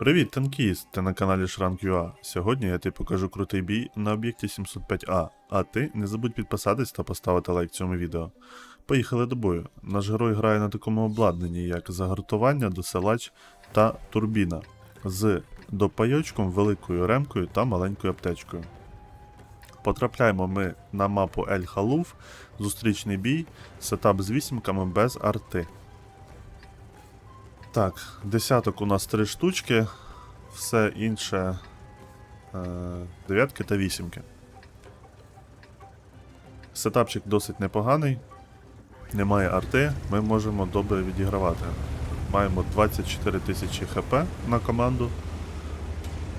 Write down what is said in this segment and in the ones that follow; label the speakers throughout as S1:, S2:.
S1: Привіт, танкіст! Ти на каналі Shrank.ua. Сьогодні я тобі покажу крутий бій на об'єкті 705А. А ти не забудь підписатись та поставити лайк цьому відео. Поїхали до бою. Наш герой грає на такому обладнанні, як загартування, досилач та турбіна з допайочком, великою ремкою та маленькою аптечкою. Потрапляємо ми на мапу Ель Халуф, зустрічний бій, сетап з вісімками без арти. Так, десяток у нас три штучки, все інше е, дев'ятки та вісімки. Сетапчик досить непоганий, немає арти, ми можемо добре відігравати. Маємо 24 тисячі хп на команду,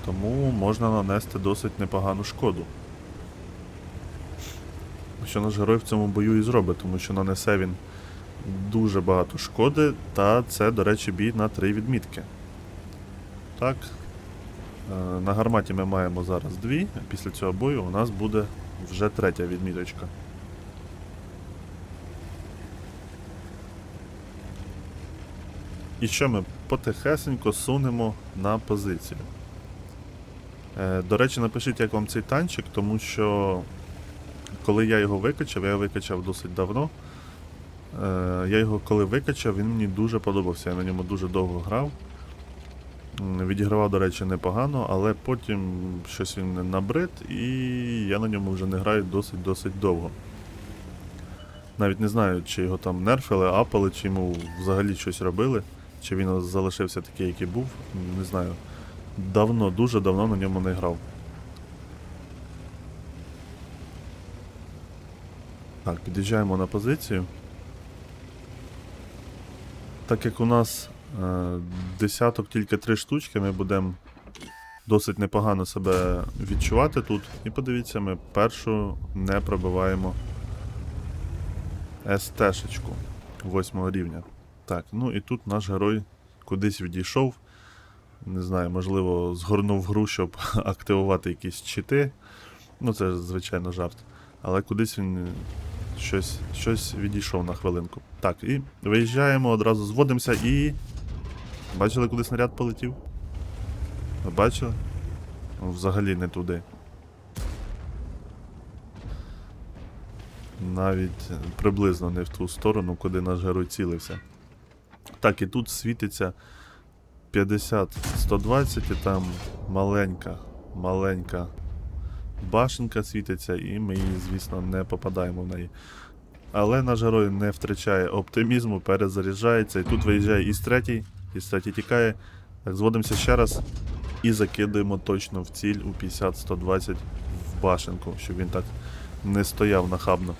S1: тому можна нанести досить непогану шкоду. Що наш герой в цьому бою і зробить, тому що нанесе він дуже багато шкоди, та це, до речі, бій на три відмітки. Так. е, На гарматі ми маємо зараз дві, а після цього бою у нас буде вже третя відміточка. І що ми потихесенько сунемо на позицію. Е, До речі, напишіть, як вам цей танчик, тому що коли я його викачав, я його викачав досить давно. Е, Я його коли викачав, він мені дуже подобався. Я на ньому дуже довго грав. Відігравав, до речі, непогано, але потім щось він набрид, і я на ньому вже не граю досить-досить довго. Навіть не знаю, чи його там нерфили, апали, чи йому взагалі щось робили, чи він залишився такий, який був. Не знаю. Давно, дуже давно на ньому не грав. Так, під'їжджаємо на позицію. Так як у нас е, десяток тільки три штучки, ми будемо досить непогано себе відчувати тут. І подивіться, ми першу не пробиваємо СТ-шечку 8 рівня. Так, ну і тут наш герой кудись відійшов. Не знаю, можливо, згорнув гру, щоб активувати якісь чити. Ну, це звичайно жарт. Але кудись він щось, щось відійшов на хвилинку. Так, і виїжджаємо, одразу зводимося і. Бачили, куди снаряд полетів? Бачили? Взагалі не туди. Навіть приблизно не в ту сторону, куди наш герой цілився. Так, і тут світиться 50-120 і там маленька, маленька башенка світиться, і ми її, звісно, не попадаємо в неї. Але наш герой не втрачає оптимізму, перезаряджається, і тут виїжджає із третій, із третій тікає. Так, зводимося ще раз і закидуємо точно в ціль у 50-120 в башенку, щоб він так не стояв нахабно.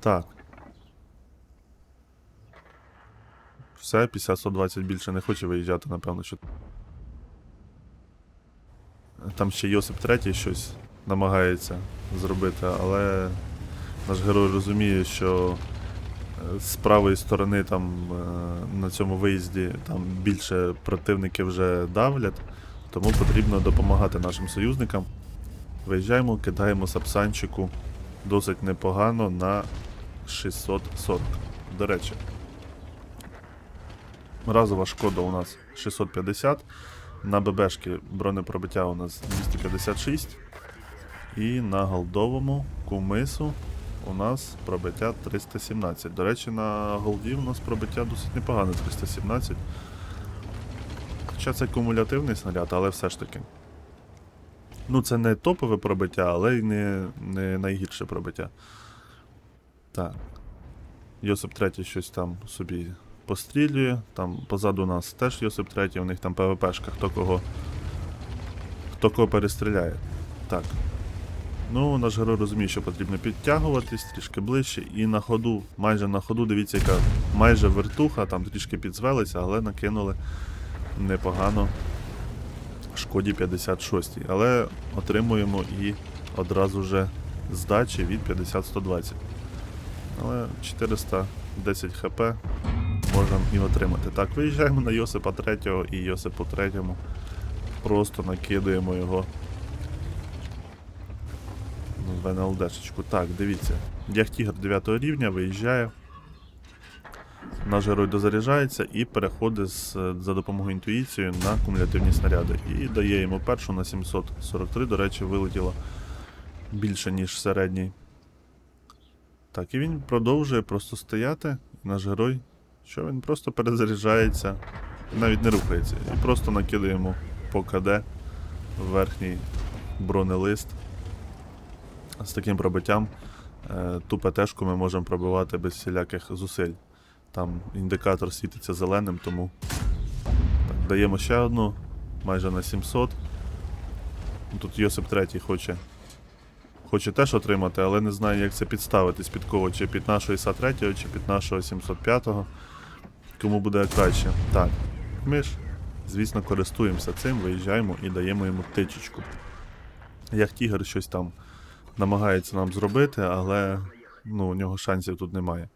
S1: Так. Все, 50-120 більше не хоче виїжджати, напевно, що. Там ще Йосип третій щось намагається зробити, але наш герой розуміє, що е, з правої сторони там е, на цьому виїзді там більше противники вже давлять, тому потрібно допомагати нашим союзникам. Виїжджаємо, кидаємо сапсанчику досить непогано на 640. До речі, разова шкода у нас 650. На ББшки бронепробиття у нас 256. І на голдовому кумису у нас пробиття 317. До речі, на голді у нас пробиття досить непогане 317. Хоча це кумулятивний снаряд, але все ж таки. Ну, це не топове пробиття, але й не, не найгірше пробиття. Так. Йосип третій щось там собі пострілює. Там позаду нас теж Йосип третій, у них там ПВПшка, хто кого. Хто кого перестріляє. Так. Ну, наш герой розуміє, що потрібно підтягуватись трішки ближче. І на ходу, майже на ходу, дивіться, яка майже вертуха, там трішки підзвелися, але накинули непогано шкоді 56. Але отримуємо і одразу же здачі від 50-120. Але 410 хп можемо і отримати. Так, виїжджаємо на Йосипа 3 і Йосипу 3 просто накидаємо його в НЛДшечку. Так, дивіться. Яхтігр 9 рівня виїжджає. наш герой дозаряджається і переходить за допомогою інтуїції на кумулятивні снаряди. І дає йому першу на 743, до речі, вилетіло більше, ніж середній. Так, і він продовжує просто стояти. Наш герой, що він просто перезаряджається, навіть не рухається. І просто накидає йому по КД верхній бронелист. З таким пробиттям е, ту ПТшку ми можемо пробивати без всіляких зусиль. Там індикатор світиться зеленим, тому так, даємо ще одну, майже на 700. Ну, Тут Йосип третій хоче. Хоче теж отримати, але не знає, як це підставитись під кого, чи під нашого ІСа 3, чи під нашого 705. Кому буде краще. Так, ми ж, звісно, користуємося цим, виїжджаємо і даємо йому тичечку. Як тігр щось там намагається нам зробити, але ну, у нього шансів тут немає.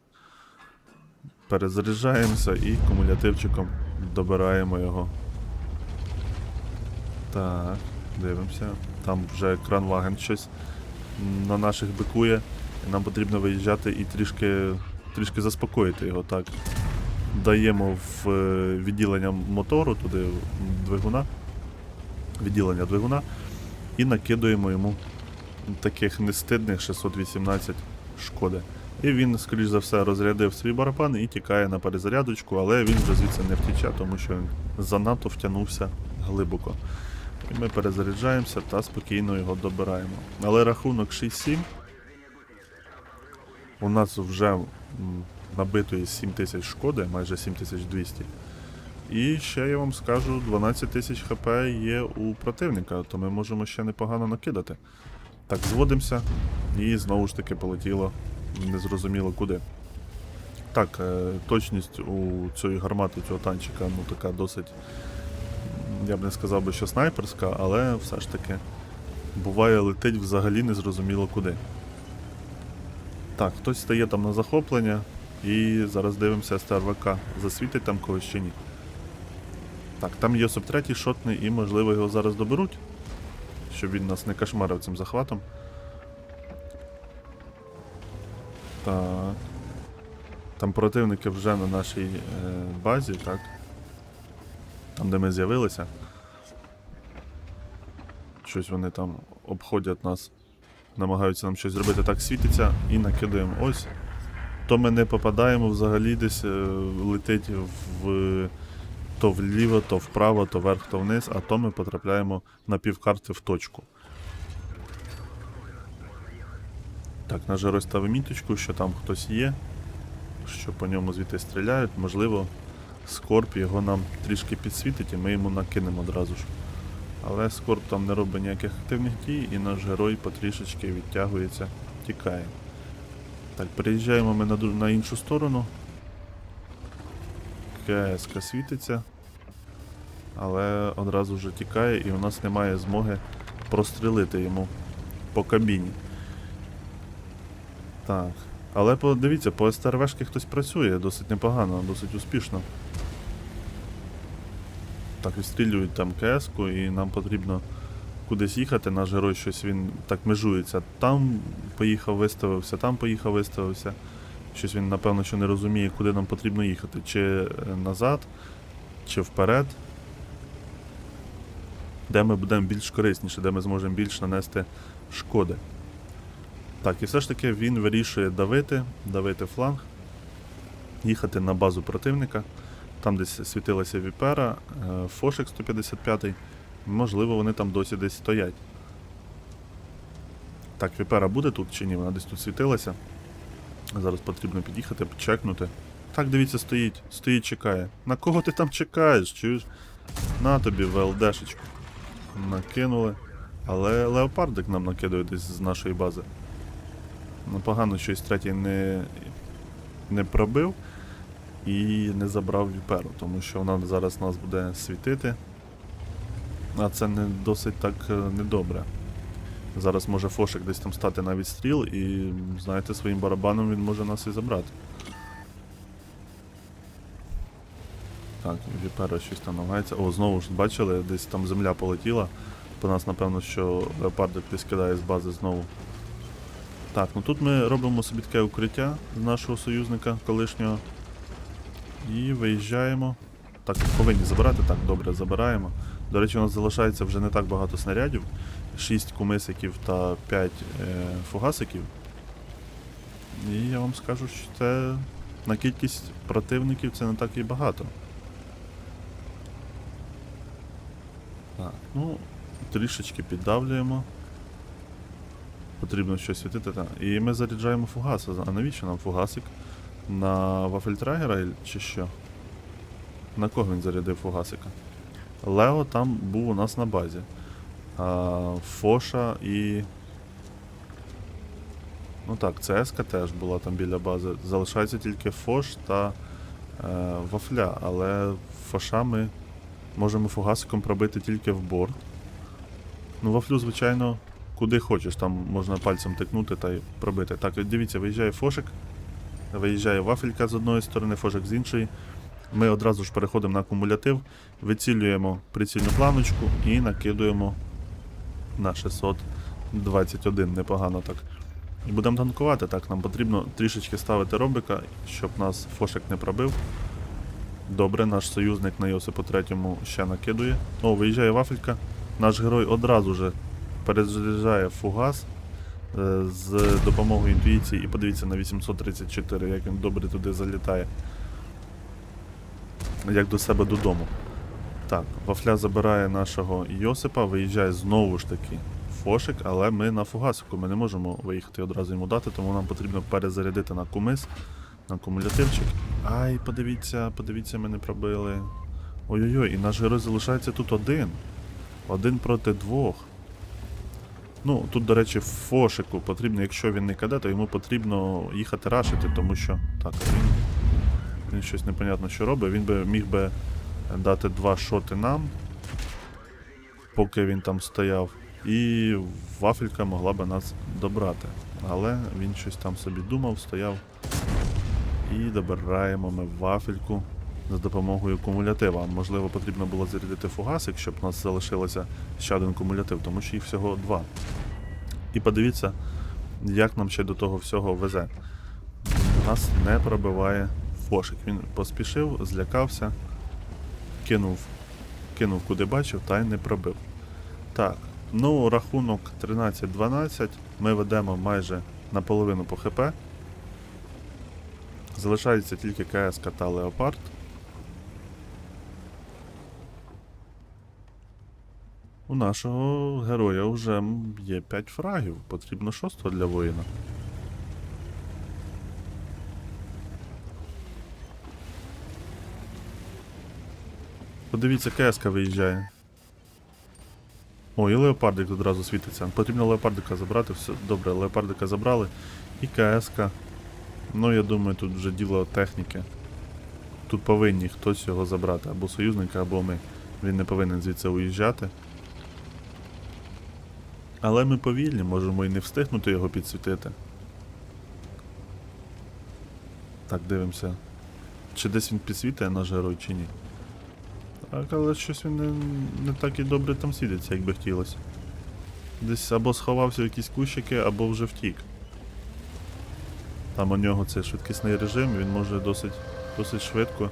S1: Перезаряджаємося і кумулятивчиком добираємо його. Так, дивимося. Там вже кранваген щось на наших бикує. Нам потрібно виїжджати і трішки, трішки заспокоїти його. Так. Даємо в е, відділення мотору, туди двигуна, відділення двигуна, і накидуємо йому таких нестидних 618 шкоди. І він, скоріш за все, розрядив свій барабан і тікає на перезарядочку, але він вже звідси не втіче, тому що він занадто втягнувся глибоко. І ми перезаряджаємося та спокійно його добираємо. Але рахунок 6-7. У нас вже набитої 7 тисяч шкоди, майже 7200. І ще я вам скажу, 12 тисяч хп є у противника, то ми можемо ще непогано накидати. Так, зводимося, і знову ж таки полетіло незрозуміло куди. Так, е, точність у цієї гармати, цього танчика, ну така досить, я б не сказав би, що снайперська, але все ж таки буває летить взагалі незрозуміло куди. Так, хтось стає там на захоплення, і зараз дивимося СТРВК. Засвітить там когось чи ні. Так, там Йосип третій шотний, і можливо його зараз доберуть, щоб він нас не кошмарив цим захватом. Так. Там противники вже на нашій е, базі, так? Там, де ми з'явилися. Щось вони там обходять нас, намагаються нам щось зробити. Так, світиться і накидаємо ось. То ми не попадаємо взагалі десь е, летить в. То вліво, то вправо, то вверх, то вниз, а то ми потрапляємо на півкарти в точку. Так, наш герой міточку, що там хтось є, що по ньому звідти стріляють. Можливо, Скорп його нам трішки підсвітить і ми йому накинемо одразу ж. Але Скорп там не робить ніяких активних дій, і наш герой потрішечки відтягується, тікає. Так, переїжджаємо ми на, на іншу сторону. КСК світиться, але одразу вже тікає і у нас немає змоги прострілити йому по кабіні. Так. Але подивіться, по СТРВшки хтось працює досить непогано, досить успішно. Так, відстрілюють там КС-ку і нам потрібно кудись їхати. Наш герой щось він так межується. Там поїхав, виставився, там поїхав, виставився. Щось він, напевно, що не розуміє, куди нам потрібно їхати. Чи е, назад, чи вперед. Де ми будемо більш корисніше, де ми зможемо більш нанести шкоди. Так, і все ж таки він вирішує давити, давити фланг, їхати на базу противника. Там десь світилася Віпера, е, Фошек 155. Можливо, вони там досі десь стоять. Так, Віпера буде тут чи ні? Вона десь тут світилася. Зараз потрібно під'їхати, чекнути. Так, дивіться, стоїть, стоїть, чекає. На кого ти там чекаєш? Чуєш? На тобі ВЛДшечку. Накинули. Але леопардик нам накидує десь з нашої бази. Погано, щось третій не, не пробив і не забрав віперу, тому що вона зараз нас буде світити. А це не досить так е, недобре. Зараз може Фошик десь там стати на відстріл і, знаєте, своїм барабаном він може нас і забрати. Так, Віпера щось там намагається. О, знову ж бачили, десь там земля полетіла. По нас, напевно, що леопардик десь кидає з бази знову. Так, ну тут ми робимо собі таке укриття з нашого союзника колишнього. І виїжджаємо. Так, повинні забирати, так, добре, забираємо. До речі, у нас залишається вже не так багато снарядів. 6 кумисиків та 5 е, фугасиків. І я вам скажу, що це на кількість противників це не так і багато. Так, ну, трішечки піддавлюємо. Потрібно щось світити. Так. І ми заряджаємо фугаси. А навіщо нам фугасик? На Вафельтрагера чи що? На кого він зарядив фугасика? Лео там був у нас на базі. А, Фоша і. Ну так, ЦСК теж була там біля бази. Залишається тільки Фош та е, Вафля, але Фоша ми можемо фугасиком пробити тільки в борт. Ну, вафлю, звичайно, куди хочеш, там можна пальцем тикнути та й пробити. Так, дивіться, виїжджає фошик, виїжджає вафелька з одної сторони, фошик з іншої. Ми одразу ж переходимо на кумулятив, вицілюємо прицільну планочку і накидуємо на 621. Непогано так. І будемо танкувати. Так, нам потрібно трішечки ставити робика, щоб нас фошик не пробив. Добре, наш союзник на Йосипу третьому ще накидує. О, виїжджає вафелька. Наш герой одразу же перезаряджає фугас е, з допомогою інтуїції і подивіться на 834, як він добре туди залітає. Як до себе додому. Так, Вафля забирає нашого Йосипа, виїжджає знову ж таки Фошик, але ми на фугасику, ми не можемо виїхати одразу йому дати, тому нам потрібно перезарядити на кумис, на кумулятивчик. Ай, подивіться, подивіться, ми не пробили. Ой-ой-ой, і наш герой залишається тут один. Один проти двох. Ну, тут, до речі, Фошику потрібно, якщо він не каде, то йому потрібно їхати рашити, тому що. Так, він. Він щось непонятно що робить. Він би міг би дати два шоти нам, поки він там стояв. І вафелька могла би нас добрати. Але він щось там собі думав, стояв. І добираємо ми вафельку за допомогою кумулятива. Можливо, потрібно було зарядити фугасик, щоб у нас залишилося ще один кумулятив, тому що їх всього два. І подивіться, як нам ще до того всього везе. Нас не пробиває фошик. Він поспішив, злякався, кинув, кинув куди бачив, та й не пробив. Так, ну рахунок 13-12. Ми ведемо майже наполовину по ХП. Залишається тільки КС та Леопард. У нашого героя вже є 5 фрагів. Потрібно шостого для воїна. Подивіться, КСК виїжджає. О, і леопардик одразу світиться. Потрібно леопардика забрати, все добре, леопардика забрали. І КСК. Ну, я думаю, тут вже діло техніки. Тут повинні хтось його забрати, або союзника, або ми. Він не повинен звідси уїжджати. Але ми повільні, можемо і не встигнути його підсвітити. Так, дивимося. Чи десь він підсвітає наш герой, чи ні. Так, але щось він не, не так і добре там сидиться, як би хотілося. Десь або сховався в якісь кущики, або вже втік. Там у нього це швидкісний режим, він може досить, досить швидко,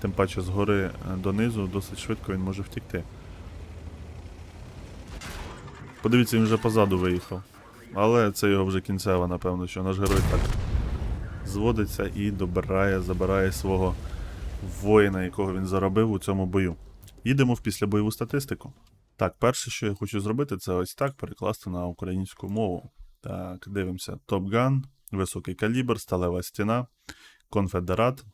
S1: тим паче згори е, донизу, досить швидко він може втікти. Подивіться, він вже позаду виїхав. Але це його вже кінцева, напевно, що наш герой так зводиться і добирає, забирає свого воїна, якого він заробив у цьому бою. Їдемо в післябойову статистику. Так, перше, що я хочу зробити, це ось так перекласти на українську мову. Так, дивимося. Топган, високий калібр, сталева стіна, конфедерат,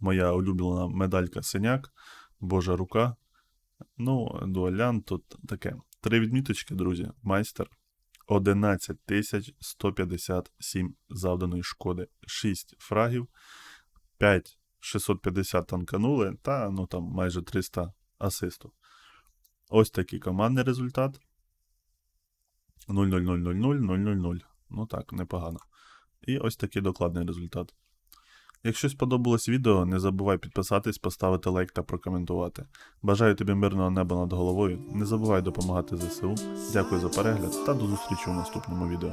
S1: моя улюблена медалька синяк, Божа рука. Ну, дуалян тут таке. Три відміточки, друзі. Майстер. 11 157 завданої шкоди, 6 фрагів, 5 650 танканули, та ну там майже 300 асисту. Ось такий командний результат. 0-0-0-0-0-0-0-0. Ну так, непогано. І ось такий докладний результат. Якщо сподобалось відео, не забувай підписатись, поставити лайк та прокоментувати. Бажаю тобі мирного неба над головою. Не забувай допомагати ЗСУ. Дякую за перегляд та до зустрічі у наступному відео.